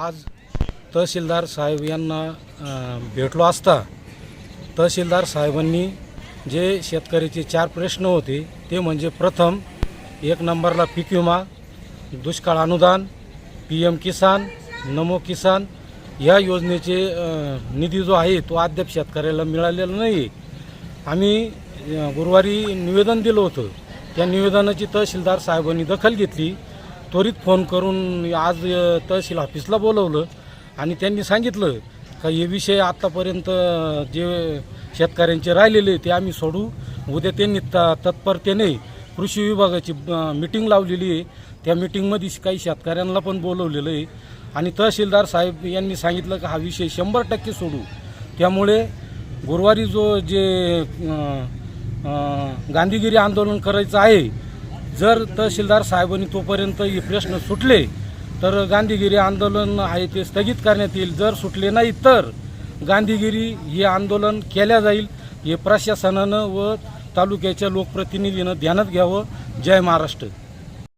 आज तहसीलदार साहेब यांना भेटलो असता तहसीलदार साहेबांनी जे शेतकऱ्याचे चार प्रश्न होते ते म्हणजे प्रथम एक नंबरला पीक विमा दुष्काळ अनुदान पी एम किसान नमो किसान या योजनेचे निधी जो आहे तो अद्याप शेतकऱ्याला मिळालेला नाही. आम्ही गुरुवारी निवेदन दिलं होतं. त्या निवेदनाची तहसीलदार साहेबांनी दखल घेतली. त्वरित फोन करून आज तहसील ऑफिसला बोलवलं आणि त्यांनी सांगितलं का हे विषय आत्तापर्यंत जे शेतकऱ्यांचे राहिलेले ते आम्ही सोडू. उद्या त्यांनी त तत्परतेने कृषी विभागाची मिटिंग लावलेली आहे. त्या मिटिंगमध्ये काही शेतकऱ्यांना पण बोलवलेलं आहे. आणि तहसीलदार साहेब यांनी सांगितलं का हा विषय शंभर टक्के सोडू. त्यामुळे गुरुवारी जो जे गांधीगिरी आंदोलन करायचं आहे जर तहसीलदार साहेबांनी तोपर्यंत हे प्रश्न सुटले तर गांधीगिरी आंदोलन आहे ते स्थगित करण्यात येईल. जर सुटले नाही तर गांधीगिरी हे आंदोलन केल्या जाईल. हे प्रशासनानं व तालुक्याच्या लोकप्रतिनिधीनं ध्यानात घ्यावं. जय महाराष्ट्र.